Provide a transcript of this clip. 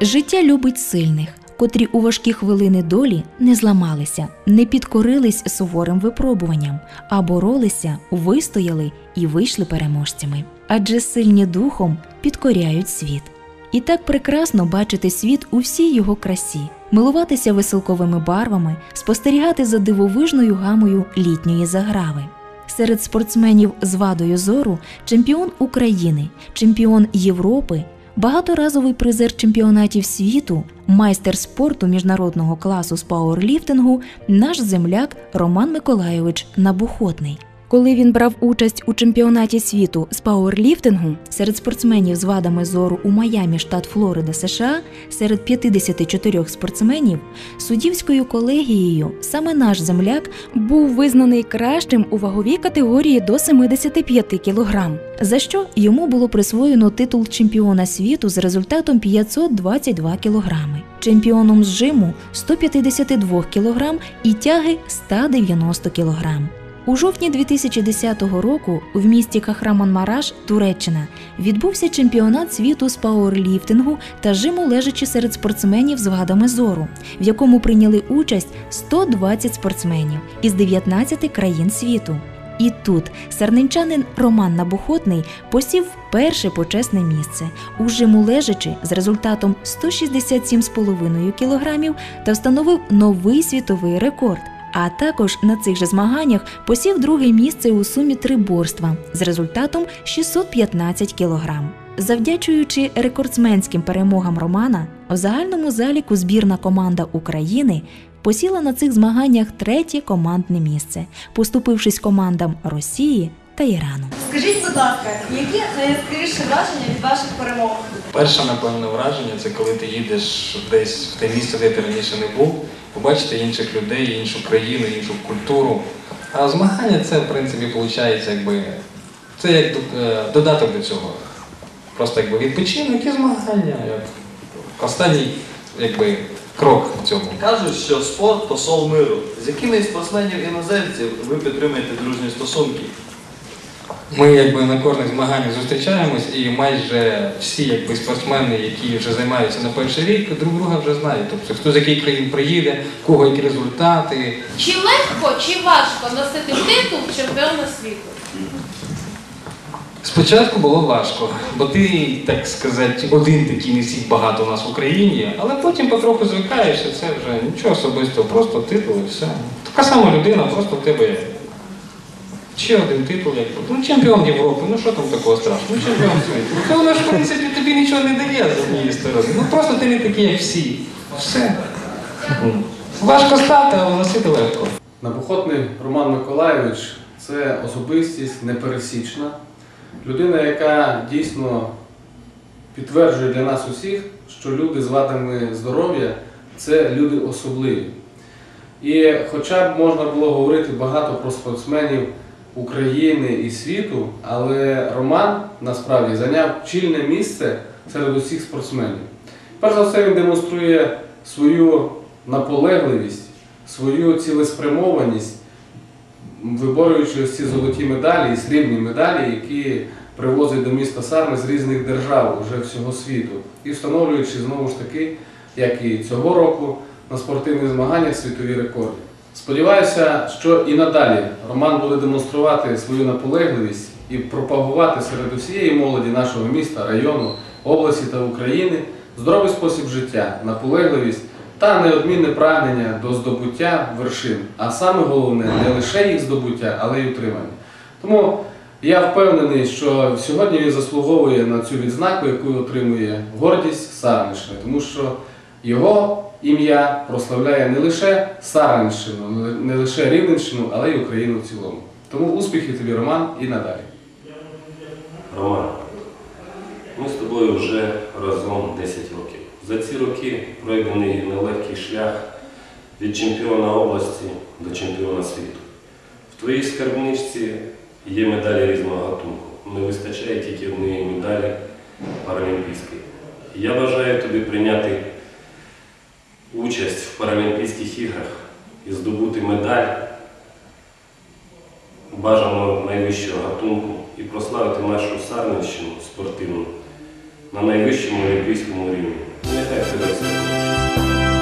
Життя любить сильних, котрі у важкі хвилини долі не зламалися, не підкорились суворим випробуванням, а боролися, вистояли і вийшли переможцями. Адже сильні духом підкоряють світ. І так прекрасно бачити світ у всій його красі, милуватися веселковими барвами, спостерігати за дивовижною гамою літньої заграви. Серед спортсменів з вадою зору чемпіон України, чемпіон Європи, багаторазовий призер чемпіонатів світу, майстер спорту міжнародного класу з пауерліфтингу, наш земляк Роман Миколайович Набухотний. Коли він брав участь у чемпіонаті світу з пауерліфтингу серед спортсменів з вадами зору у Майамі, штат Флорида, США, серед 54 спортсменів, суддівською колегією саме наш земляк був визнаний кращим у ваговій категорії до 75 кг, за що йому було присвоєно титул чемпіона світу з результатом 522 кг, чемпіоном з жиму 152 кг і тяги 190 кг. У жовтні 2010 року в місті Кахраман-Мараш, Туреччина, відбувся чемпіонат світу з пауерліфтингу та жиму лежачи серед спортсменів з вадами зору, в якому прийняли участь 120 спортсменів із 19 країн світу. І тут сарненчанин Роман Набухотний посів перше почесне місце у жиму лежачи з результатом 167,5 кг та встановив новий світовий рекорд. А також на цих же змаганнях посів друге місце у сумі триборства з результатом 615 кг. Завдячуючи рекордсменським перемогам Романа, в загальному заліку збірна команда України посіла на цих змаганнях третє командне місце, поступившись командам Росії та Ірану. Скажіть, будь ласка, які найяскравіші враження від ваших перемог? Перше, напевно, враження це коли ти їдеш десь в те місце, де ти раніше не був, побачити інших людей, іншу країну, іншу культуру. А змагання це, в принципі, виходить, якби це як е, додаток до цього. Просто якби відпочинок і змагання. Як останній якби, крок в цьому. Кажуть, що спорт посол миру. З якими спортсменів іноземців ви підтримуєте дружні стосунки? Ми якби на кожних змаганнях зустрічаємось і майже всі якби, спортсмени, які вже займаються на перший рік, друг друга вже знають. Тобто хто з яких країн приїде, кого які результати. Чи легко, чи важко носити титул чемпіона світу? Спочатку було важко, бо ти, так сказати, один такий не всіх багато у нас в Україні, але потім потроху звикаєшся, це вже нічого особистого, просто титул і все. Така сама людина, просто в тебе є. Ще один титул, як ну чемпіон Європи, ну що там такого страшного? Ну чемпіон світу. Ну воно ж в принципі тобі нічого не дає з однієї сторони. Ну просто ти не такий, як всі. Все. Важко стати, але носити легко. Набухотний Роман Миколайович це особистість непересічна, людина, яка дійсно підтверджує для нас усіх, що люди з вадами здоров'я це люди особливі. І хоча б можна було говорити багато про спортсменів України і світу, але Роман насправді зайняв чільне місце серед усіх спортсменів. Перш за все, він демонструє свою наполегливість, свою цілеспрямованість, виборюючи ось ці золоті медалі і срібні медалі, які привозить до міста Сарни з різних держав уже всього світу, і встановлюючи знову ж таки, як і цього року, на спортивних змаганнях світові рекорди. Сподіваюся, що і надалі Роман буде демонструвати свою наполегливість і пропагувати серед усієї молоді нашого міста, району, області та України здоровий спосіб життя, наполегливість та неодмінне прагнення до здобуття вершин, а саме головне не лише їх здобуття, але й утримання. Тому я впевнений, що сьогодні він заслуговує на цю відзнаку, яку отримує гордість Сарнишини, тому що його ім'я прославляє не лише Сарненщину, не лише Рівненщину, але й Україну в цілому. Тому успіхів тобі, Роман, і надалі. Роман, ми з тобою вже разом 10 років. За ці роки пройдений нелегкий шлях від чемпіона області до чемпіона світу. В твоїй скарбничці є медалі різного гатунку. Не вистачає тільки однієї медалі паралімпійської. Я бажаю тобі прийняти участь в Паралімпійських іграх і здобути медаль бажано найвищого гатунку і прославити нашу Сарненщину спортивну на найвищому олімпійському рівні. нехай прийде.